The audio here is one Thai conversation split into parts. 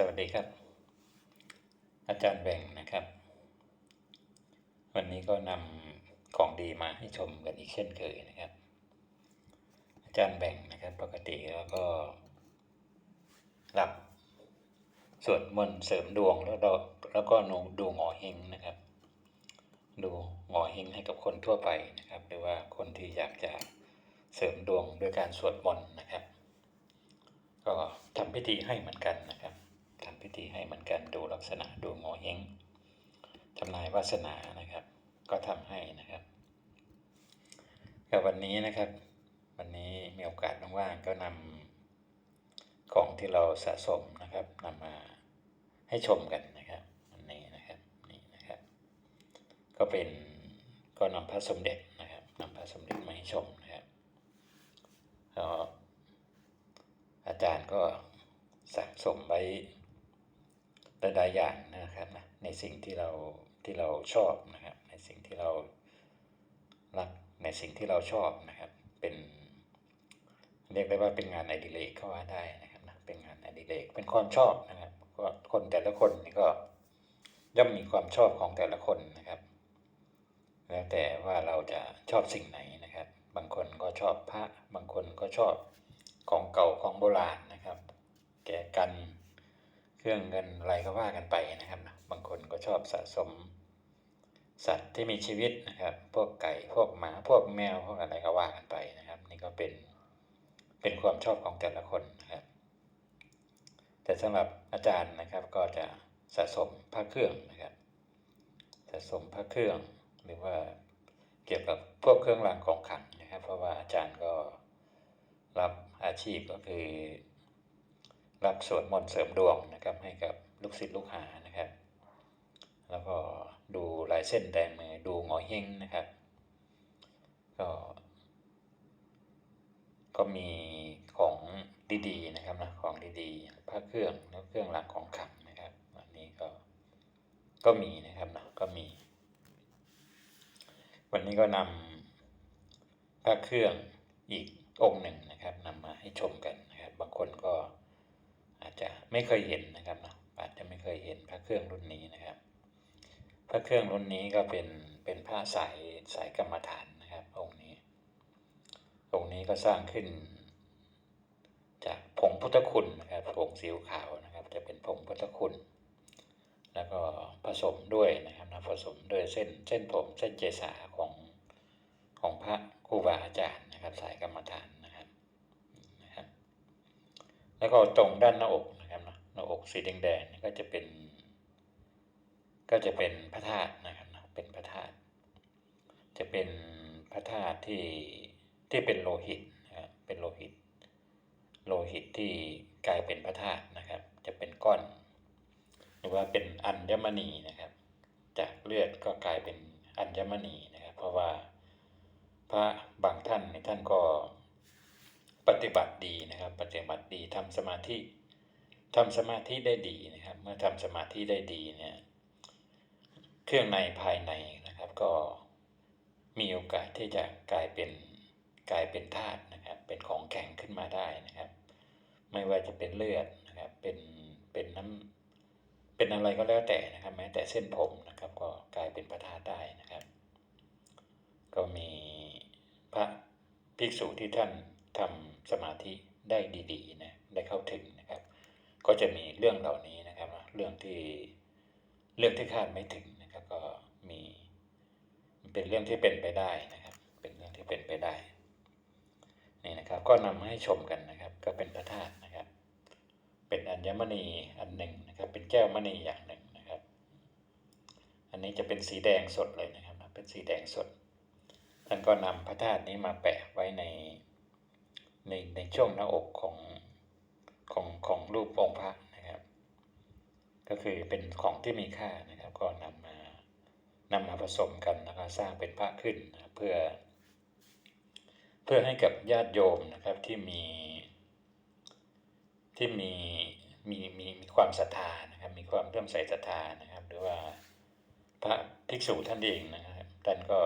สวัสดีครับ อาจารย์แบ่งนะครับ วันนี้ก็นำของดีมาให้ชมกันอีกเช่นเคยนะครับ อาจารย์แบ่งนะครับปกติแล้วก็รับสวดมนต์เสริมดวงแล้วแล้วก็นูดูหงอเฮงนะครับ ดูหงอเฮงให้กับคนทั่วไปนะครับ หรือว่าคนที่อยากจะเสริมดวงด้วยการสวดมนต์นะครับ ก็ทำพิธีให้เหมือนกันนะครับ พิธีให้เหมือนกันดูลักษณะดูหงอเฮงทำนายวาสนานะครับ ก็ทำให้นะครับกับวันนี้นะครับ วันนี้มีโอกาสว่างๆก็นำของที่เราสะสมนะครับนำมาให้ชมกันนะครับวันนี้นะครับนี่นะครับ ก็เป็นก็นำพระสมเด็จนะครับนำพระสมเด็จมาให้ชมนะครับก็อาจารย์ก็สะสมไว้ หลายๆอย่างนะครับนะในสิ่งที่เราที่เราชอบนะครับ ในสิ่งที่เรารักในสิ่งที่เราชอบนะครับ เป็น เรียกได้ว่าเป็นงานอดิเรกก็ว่าได้นะครับนะเป็นงานอดิเรกเป็นความชอบนะครับก็คนแต่ละคนนี่ก็ย่อมมีความชอบของแต่ละคนนะครับ แล้วแต่ว่าเราจะชอบสิ่งไหนนะครับ บางคนก็ชอบพระบางคนก็ชอบของเก่าของโบราณนะครับ แกกัน รื่องเงินอะไรก็ว่ากันไปนะครับ บางคนก็ชอบสะสม สัตว์ที่มีชีวิตนะครับ พวกไก่พวกหมาพวกแมวพวกอะไรก็ว่ากันไปนะครับ นี่ก็เป็นเป็นความชอบของแต่ละคนนะครับ แต่สำหรับอาจารย์นะครับก็จะสะสมพระเครื่องนะครับ สะสมพระเครื่องหรือว่าเกี่ยวกับพวกเครื่องรางของขลังนะครับ เพราะว่าอาจารย์ก็รับอาชีพก็คือ รับสวดมนต์เสริมดวงนะครับให้กับลูกศิษย์ลูกหานะครับ แล้วก็ดูลายเส้นแดงมือดูงอเฮงนะครับ ก็ก็มีของดีๆนะครับนะของดีๆพระเครื่องแล้วเครื่องรางของขังนะครับวันนี้ก็ก็มีนะครับนะก็มี วันนี้ก็นำพระเครื่องอีกองค์หนึ่งนะครับนำมาให้ชมกันนะครับ บางคนก็อาจจะ ไม่เคยเห็นนะครับนะอาจจะไม่เคยเห็นพระเครื่องรุ่นนี้นะครับ พระเครื่องรุ่นนี้ก็เป็นเป็นพระสายสายกรรมฐานนะครับองค์นี้ องค์นี้ก็สร้างขึ้น จากผงพุทธคุณนะครับผงสีขาวนะครับ จะเป็นผงพุทธคุณ แล้วก็ผสมด้วยนะครับนะผสมด้วยเส้นเส้นผมเส้นเจษาของของพระครูบาอาจารย์นะครับ สายกรรมฐานนะครับนะครับ แล้วก็ตรงด้านหน้าอก หน้าอกสีแดงๆนี่ก็จะเป็น ก็จะเป็นพระธาตุนะครับเป็นพระธาตุจะเป็นพระธาตุที่ที่เป็นโลหิตนะครับเป็นโลหิต โลหิตที่กลายเป็นพระธาตุนะครับ จะเป็นก้อน หรือว่าเป็นอัญมณีนะครับ จากเลือดก็กลายเป็นอัญมณีนะครับ เพราะว่าพระบางท่านในท่านก็ปฏิบัติดีนะครับ ปฏิบัติดีทำสมาธิ ทำสมาธิได้ดีนะครับ เมื่อทำสมาธิได้ดีเนี่ย เครื่องในภายในนะครับ ก็มีโอกาสที่จะกลายเป็นกลายเป็นธาตุนะครับ เป็นของแข็งขึ้นมาได้นะครับ ไม่ว่าจะเป็นเลือดนะครับ เป็นเป็นน้ำเป็นอะไรก็แล้วแต่นะครับ แม้แต่เส้นผมนะครับ ก็กลายเป็นพระธาตุได้นะครับ ก็มีพระภิกษุที่ท่านทำสมาธิได้ดีๆนะได้เข้าถึงนะ ก็จะมีเรื่องเหล่านี้นะครับ เรื่องที่เรื่องที่คาดไม่ถึงนะครับ ก็มีเป็นเรื่องที่เป็นไปได้นะครับ เป็นเรื่องที่เป็นไปได้นี่นะครับ ก็นำมาให้ชมกันนะครับ ก็เป็นพระธาตุนะครับ เป็นอัญมณีอันหนึ่งนะครับ เป็นแก้วมณีอย่างหนึ่งนะครับ อันนี้จะเป็นสีแดงสดเลยนะครับ เป็นสีแดงสดท่านก็นำพระธาตุนี้มาแปะไว้ในในในช่วงหน้าอกของ ของของรูปองค์พระนะครับ ก็คือเป็นของที่มีค่านะครับ ก็นำมานำมาผสมกันแล้วก็สร้างเป็นพระขึ้นนะเพื่อ เพื่อให้กับญาติโยมนะครับที่มีที่มีมีมีมีความศรัทธานะครับ มีความเริ่มใส่ศรัทธานะครับ หรือว่าพระภิกษุท่านเองนะครับท่านก็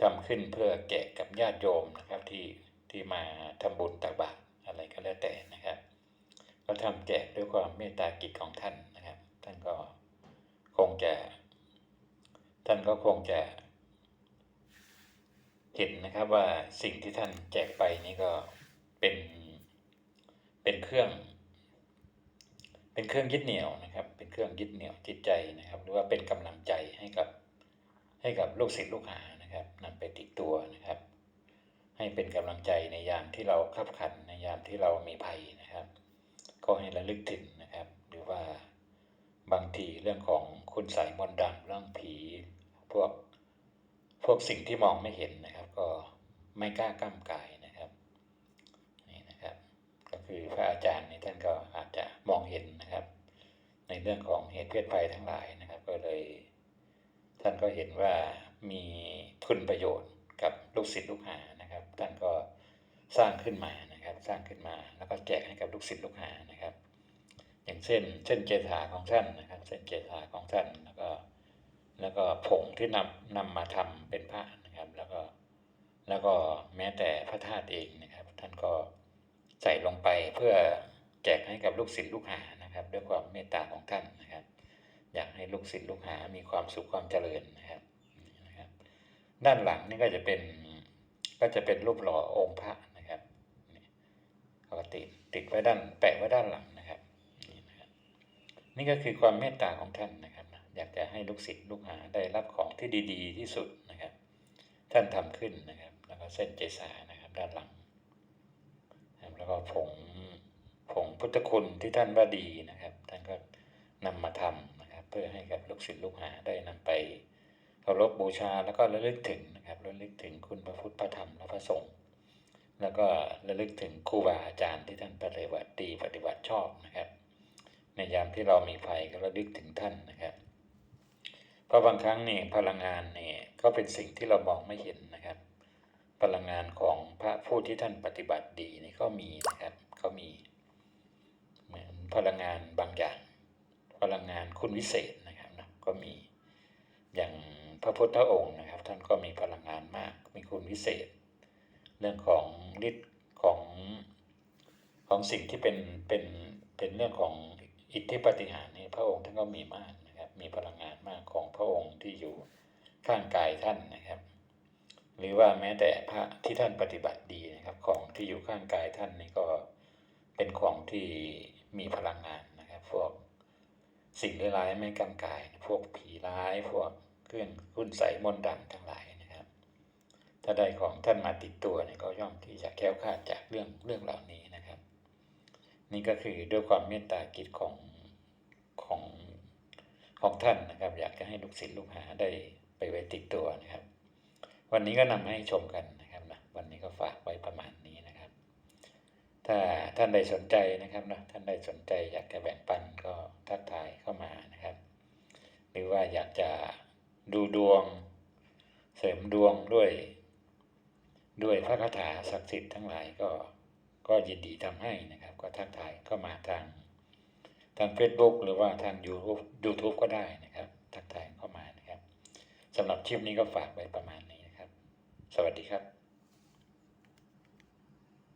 ทำขึ้นเพื่อแกะกับญาติโยมนะครับที่ที่มาทำบุญตักบาตร อะไรก็แล้วแต่นะครับก็ทำแจกด้วยความเมตตากิจของท่านนะครับ ท่านก็คงจะ ท่านก็คงจะเห็นนะครับว่าสิ่งที่ท่านแจกไปนี่ก็เป็นเป็นเครื่อง เป็นเครื่องยึดเหนี่ยวนะครับ เป็นเครื่องยึดเหนี่ยวจิตใจนะครับ หรือว่าเป็นกำลังใจให้กับให้กับลูกศิษย์ลูกหานะครับนำไปติดตัวนะครับ ให้เป็นกำลังใจในยามที่เราขับขันในยามที่เรามีภัยนะครับ ก็ให้ระลึกถึงนะครับ หรือว่าบางทีเรื่องของคุณใสยมนต์ดำเรื่องผีพวกพวกสิ่งที่มองไม่เห็นนะครับ ก็ไม่กล้าก้ามกายนะครับนี่นะครับ ก็คือพระอาจารย์นี่ท่านก็อาจจะมองเห็นนะครับ ในเรื่องของเหตุเพศภัยทั้งหลายนะครับ ก็เลย ท่านก็เห็นว่ามีคุณประโยชน์กับลูกศิษย์ลูกหานะครับ ท่านก็ สร้างขึ้นมานะครับ สร้างขึ้นมาแล้วก็แจกให้กับลูกศิษย์ลูกหานะครับ อย่างเช่น เช่นเจตาของท่านนะครับ เส้นเจตาของท่านแล้วก็แล้วก็ผงที่นำนำมาทำเป็นพระนะครับ แล้วก็แล้วก็แม้แต่พระธาตุเองนะครับ ท่านก็ใส่ลงไปเพื่อแจกให้กับลูกศิษย์ลูกหานะครับ ด้วยความเมตตาของท่านนะครับ อยากให้ลูกศิษย์ลูกหามีความสุขความเจริญนะครับนะครับด้านหลังนี่ก็จะเป็นก็จะเป็นรูปหล่อองค์พระ เขาก็ติดติดไว้ด้านแปะไว้ด้านหลังนะครับนี่นะครับนี่ก็คือความเมตตาของท่านนะครับ อยากจะให้ลูกศิษย์ลูกหาได้รับของที่ดีๆ ที่สุดนะครับ ท่านทำขึ้นนะครับ แล้วก็เส้นเจสานะครับด้านหลังแล้วก็ผงผงพุทธคุณที่ท่านว่าดีนะครับ ท่านก็นำมาทำนะครับ เพื่อให้กับลูกศิษย์ลูกหาได้นำไปเคารพบูชาแล้วก็ระลึกถึงนะครับระลึกถึงคุณพระพุทธพระธรรมและพระสงฆ์ แล้วก็ระลึกถึงครูบาอาจารย์ที่ท่านปฏิบัติดีปฏิบัติชอบนะครับ ในยามที่เรามีภัยก็ระลึกถึงท่านนะครับ เพราะบางครั้งนี่พลังงานนี่ก็เป็นสิ่งที่เรามองไม่เห็นนะครับ พลังงานของพระผู้ที่ท่านปฏิบัติดีนี่ก็มีนะครับก็มีเหมือนพลังงานบางอย่าง พลังงานคุณวิเศษนะครับนะก็มีอย่างพระพุทธองค์นะครับ ท่านก็มีพลังงานมากมีคุณวิเศษ เรื่องของฤทธิ์ของของสิ่งที่เป็นเป็นเป็นเรื่องของอิทธิปฏิหารนี่พระองค์ท่านก็มีมากนะครับมีพลังงานมากของพระองค์ที่อยู่ข้างกายท่านนะครับ หรือว่าแม้แต่พระที่ท่านปฏิบัติดีนะครับ ของที่อยู่ข้างกายท่านนี่ก็เป็นของที่มีพลังงานนะครับ พวกสิ่งร้ายๆไม่กำกาย พวกผีร้ายพวกเครื่องคุณใสมนต์ดำทั้งหลาย ถ้าได้ของท่านมาติดตัวเนี่ยก็ย่อมที่จะแค้วคลาดจากเรื่องเรื่องเหล่านี้นะครับ นี่ก็คือด้วยความเมตตากิจของของของท่านนะครับ อยากจะให้ลูกศิษย์ลูกหาได้ไปไว้ติดตัวนะครับ วันนี้ก็นำมาให้ชมกันนะครับนะวันนี้ก็ฝากไว้ประมาณนี้นะครับ ถ้าท่านใดสนใจนะครับนะท่านใดสนใจอยากจะแบ่งปันก็ทักทายเข้ามานะครับ หรือว่าอยากจะดูดวงเสริมดวงด้วย ด้วยพระคาถาศักดิ์สิทธิ์ทั้งหลายก็ก็ยินดีทำให้นะครับ ก็ทักทายก็มาทางทาง Facebook หรือว่าทาง YouTube YouTube ก็ได้นะครับ ทักทายเข้ามานะครับสำหรับคลิปนี้ก็ฝากไว้ประมาณนี้นะครับ สวัสดีครับ